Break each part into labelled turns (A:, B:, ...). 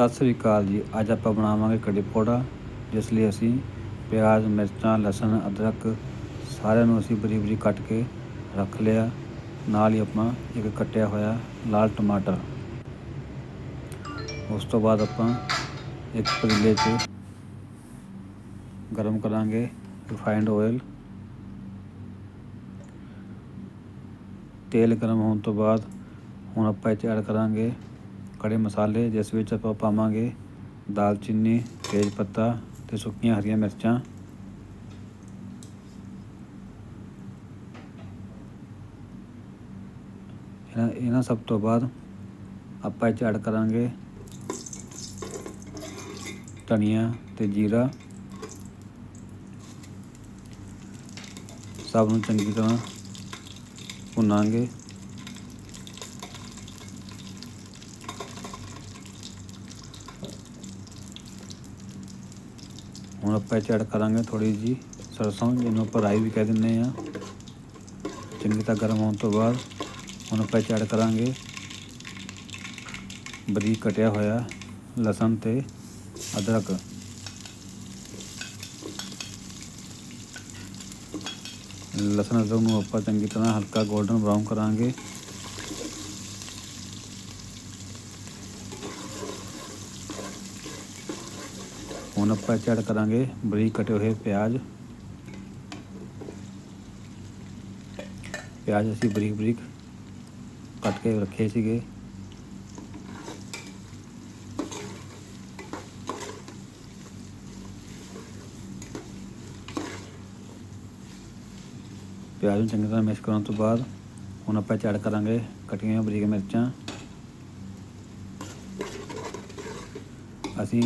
A: ਸਤਿ ਸ੍ਰੀ ਅਕਾਲ ਜੀ। ਅੱਜ ਆਪਾਂ ਬਣਾਵਾਂਗੇ ਕੜੀ ਪਕੌੜਾ, ਜਿਸ ਲਈ ਅਸੀਂ ਪਿਆਜ਼, ਮਿਰਚਾਂ, ਲਸਣ, ਅਦਰਕ ਸਾਰਿਆਂ ਨੂੰ ਅਸੀਂ ਬਰੀਕ ਬਰੀਕ ਕੱਟ ਕੇ ਰੱਖ ਲਿਆ। ਨਾਲ ਹੀ ਆਪਾਂ ਇੱਕ ਕੱਟਿਆ ਹੋਇਆ ਲਾਲ ਟਮਾਟਰ। ਉਸ ਤੋਂ ਬਾਅਦ ਆਪਾਂ ਇੱਕ ਪਤੀਲੇ 'ਚ ਗਰਮ ਕਰਾਂਗੇ ਰਿਫਾਈਂਡ ਆਇਲ ਤੇਲ ਗਰਮ ਹੋਣ ਤੋਂ ਬਾਅਦ ਹੁਣ ਆਪਾਂ ਇਹ 'ਚ ਐਡ ਕਰਾਂਗੇ ਕੜੇ ਮਸਾਲੇ, ਜਿਸ ਵਿੱਚ ਆਪਾਂ ਪਾਵਾਂਗੇ ਦਾਲਚੀਨੀ ਤੇਜ ਪੱਤਾ ਤੇ ਸੁੱਕੀਆਂ ਹਰੀਆਂ ਮਿਰਚਾਂ। ਇਹਨਾਂ ਇਹਨਾਂ ਸਭ ਤੋਂ ਬਾਅਦ ਆਪਾਂ ਇਹ 'ਚ ਐਡ ਕਰਾਂਗੇ ਧਨੀਆ ਤੇ ਜੀਰਾ। ਸਭ ਨੂੰ ਚੰਗੀ ਤਰ੍ਹਾਂ ਭੁੰਨਾਂਗੇ। ਹੁਣ ਆਪਾਂ ਇਹ ਕਰਾਂਗੇ ਥੋੜੀ ਜੀ ਸਰਸੋਂ, ਜਿਹਨੂੰ ਆਪਾਂ ਰਾਈ ਵੀ ਕਹਿ ਦਿੰਦੇ ਆ ਚੰਗੀ ਤਰ੍ਹਾਂ ਗਰਮ ਹੋਣ ਤੋਂ ਬਾਅਦ ਹੁਣ ਆਪਾਂ ਇਹ 'ਚ ਐਡ ਕਰਾਂਗੇ ਬਰੀਕ ਕਟਿਆ ਹੋਇਆ ਲਸਣ ਤੇ ਅਦਰਕ। ਲਸਣ ਅਦਰਕ ਨੂੰ ਆਪਾਂ ਚੰਗੀ ਤਰ੍ਹਾਂ ਹਲਕਾ 골ਡਨ ਬਰਾਊਨ ਕਰਾਂਗੇ। ਹੁਣ ਆਪਾਂ ਇਹ 'ਚ ਐਡ ਕਰਾਂਗੇ ਬਰੀਕ ਕਟੇ ਹੋਏ ਪਿਆਜ਼ ਪਿਆਜ਼ ਅਸੀਂ ਬਰੀਕ ਬਰੀਕ ਕੱਟ ਕੇ ਰੱਖੇ ਸੀਗੇ ਪਿਆਜ਼ ਨੂੰ ਚੰਗੀ ਤਰ੍ਹਾਂ ਮਿਕਸ ਕਰਨ ਤੋਂ ਬਾਅਦ ਹੁਣ ਆਪਾਂ ਇਹ 'ਚ ਐਡ ਕਰਾਂਗੇ ਕਟੀਆਂ ਹੋਈਆਂ ਬਰੀਕ ਮਿਰਚਾਂ ਅਸੀਂ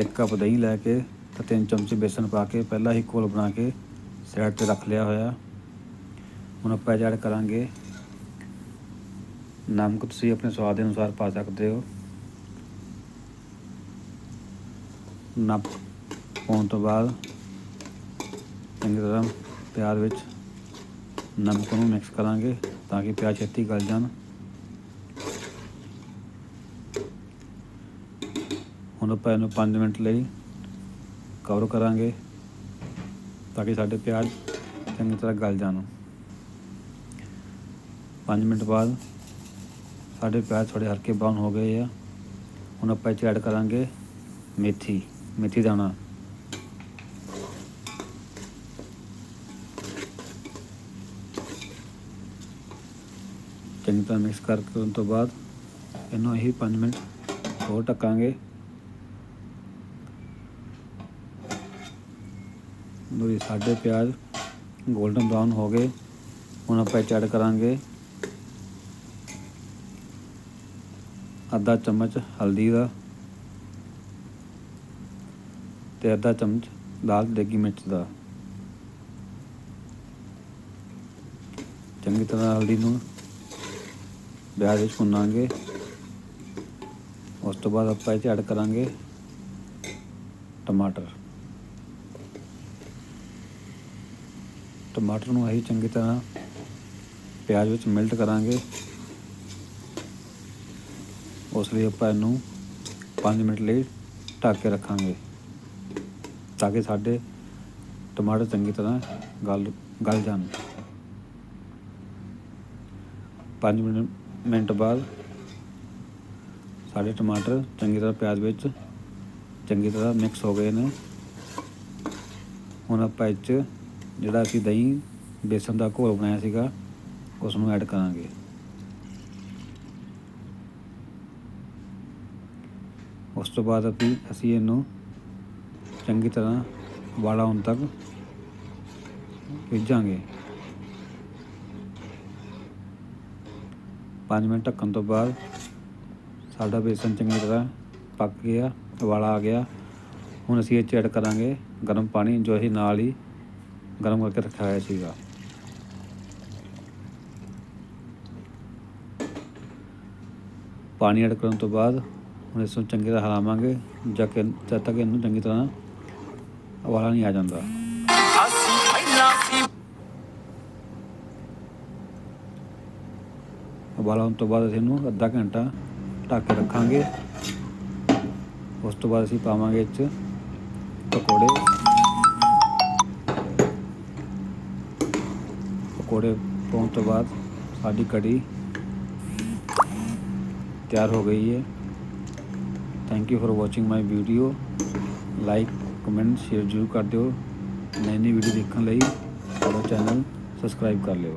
A: ਇੱਕ ਕੱਪ ਦਹੀਂ ਲੈ ਕੇ ਤੇ ਤਿੰਨ ਚਮਚੇ ਬੇਸਨ ਪਾ ਕੇ ਪਹਿਲਾਂ ਹੀ ਘੋਲ ਬਣਾ ਕੇ ਸਾਈਡ ਤੇ ਰੱਖ ਲਿਆ ਹੋਇਆ। ਹੁਣ ਆਪਾਂ ਐਡ ਕਰਾਂਗੇ। ਨਮਕ ਤੁਸੀਂ ਆਪਣੇ ਸਵਾਦ ਦੇ ਅਨੁਸਾਰ ਪਾ ਸਕਦੇ ਹੋ। ਨਮਕ ਪਾਉਣ ਤੋਂ ਬਾਅਦ ਚੰਗੀ ਤਰ੍ਹਾਂ ਪਿਆਜ਼ ਵਿੱਚ ਨਮਕ ਨੂੰ ਮਿਕਸ ਕਰਾਂਗੇ ਤਾਂ ਕਿ ਪਿਆਜ਼ ਛੇਤੀ ਗਲ ਜਾਣ। ਹੁਣ ਆਪਾਂ ਇਹਨੂੰ 5 ਮਿੰਟ ਲਈ ਕਵਰ ਕਰਾਂਗੇ ਤਾਂ ਕਿ ਸਾਡੇ ਪਿਆਜ਼ ਚੰਗੀ ਤਰ੍ਹਾਂ ਗਲ ਜਾਣ। 5 ਮਿੰਟ ਬਾਅਦ ਸਾਡੇ ਪਿਆਜ਼ ਥੋੜੇ ਹਲਕੇ ਬਰਾਊਨ ਹੋ ਗਏ ਆ। ਹੁਣ ਆਪਾਂ ਇਹ 'ਚ ਐਡ ਕਰਾਂਗੇ ਮੇਥੀ ਮੇਥੀ ਦਾਣਾ ਚੰਗੀ ਤਰ੍ਹਾਂ ਮਿਕਸ ਕਰ ਕਰਨ ਤੋਂ ਬਾਅਦ ਇਹਨੂੰ ਅਸੀਂ 5 ਮਿੰਟ ਹੋਰ ਢੱਕਾਂਗੇ। ਲੋ ਸਾਡੇ ਪਿਆਜ਼ 골ਡਨ ਬਰਾਊਨ ਹੋ ਗਏ। ਹੁਣ ਆਪਾਂ ਇਹ 'ਚ ਐਡ ਕਰਾਂਗੇ। ਅੱਧਾ ਚਮਚ ਹਲਦੀ ਦਾ ਤੇ ਅੱਧਾ ਚਮਚ ਲਾਲ ਦੇਗੀ ਮਿਰਚ ਦਾ। ਚੰਗੀ ਤਰ੍ਹਾਂ ਹਲਦੀ ਨੂੰ ਪਿਆਜ਼ ਵਿੱਚ ਭੁੰਨਾਂਗੇ। ਉਸ ਤੋਂ ਬਾਅਦ ਆਪਾਂ ਇਹ 'ਚ ਐਡ ਕਰਾਂਗੇ ਟਮਾਟਰ। ਟਮਾਟਰ ਨੂੰ ਅਸੀਂ ਚੰਗੀ ਤਰ੍ਹਾਂ ਪਿਆਜ਼ ਵਿੱਚ ਮਿਲਟ ਕਰਾਂਗੇ। ਉਸ ਲਈ ਆਪਾਂ ਇਹਨੂੰ 5 ਮਿੰਟ ਲਈ ਢੱਕ ਕੇ ਰੱਖਾਂਗੇ ਤਾਂ ਕਿ ਸਾਡੇ ਟਮਾਟਰ ਚੰਗੀ ਤਰ੍ਹਾਂ ਗਲ ਗਲ ਜਾਣ। 5 ਮਿੰਟ ਮਿੰਟ ਬਾਅਦ ਸਾਡੇ ਟਮਾਟਰ ਚੰਗੀ ਤਰ੍ਹਾਂ ਪਿਆਜ਼ ਵਿੱਚ ਚੰਗੀ ਤਰ੍ਹਾਂ ਮਿਕਸ ਹੋ ਗਏ ਨੇ। ਹੁਣ ਆਪਾਂ ਇਹ 'ਚ ਜਿਹੜਾ ਅਸੀਂ ਦਹੀਂ, ਬੇਸਨ ਦਾ ਘੋਲ ਬਣਾਇਆ ਸੀਗਾ, ਉਸ ਨੂੰ ਐਡ ਕਰਾਂਗੇ। ਉਸ ਤੋਂ ਬਾਅਦ ਅਸੀਂ ਅਸੀਂ ਇਹਨੂੰ ਚੰਗੀ ਤਰ੍ਹਾਂ ਵਾਲਾ ਹੁਣ ਤੱਕ ਰਿੱਝਾਂਗੇ। 5 ਮਿੰਟ ਢੱਕਣ ਤੋਂ ਬਾਅਦ ਸਾਡਾ ਬੇਸਨ ਚੰਗੀ ਤਰ੍ਹਾਂ ਪੱਕ ਗਿਆ, ਵਾਲਾ ਆ ਗਿਆ। ਹੁਣ ਅਸੀਂ ਇਹ 'ਚ ਐਡ ਕਰਾਂਗੇ ਗਰਮ ਪਾਣੀ, ਜੋ ਅਸੀਂ ਨਾਲ ਹੀ ਗਰਮ ਕਰਕੇ ਰੱਖਿਆ ਹੋਇਆ ਸੀਗਾ। ਪਾਣੀ ਐਡ ਕਰਨ ਤੋਂ ਬਾਅਦ ਹੁਣ ਇਸ ਨੂੰ ਚੰਗੀ ਤਰ੍ਹਾਂ ਹਲਾਵਾਂਗੇ ਜਦ ਕਿ ਜਦ ਤੱਕ ਇਹਨੂੰ ਚੰਗੀ ਤਰ੍ਹਾਂ ਉਬਾਲਾ ਨਹੀਂ ਆ ਜਾਂਦਾ।
B: ਅਸੀਂ
A: ਉਬਾਲਾ ਹੋਣ ਤੋਂ ਬਾਅਦ ਅਸੀਂ ਇਹਨੂੰ ਅੱਧਾ ਘੰਟਾ ਢੱਕ ਕੇ ਰੱਖਾਂਗੇ। ਉਸ ਤੋਂ ਬਾਅਦ ਅਸੀਂ ਪਾਵਾਂਗੇ ਇਹ 'ਚ ਪਕੌੜੇ। पकौड़े पहुँच तो बाद सारी कड़ी तैयार हो गई है। Thank you for watching my video like comment share ज़रूर कर दो नई नई वीडियो देखने ਲਈ चैनल ਚੈਨਲ कर ਕਰ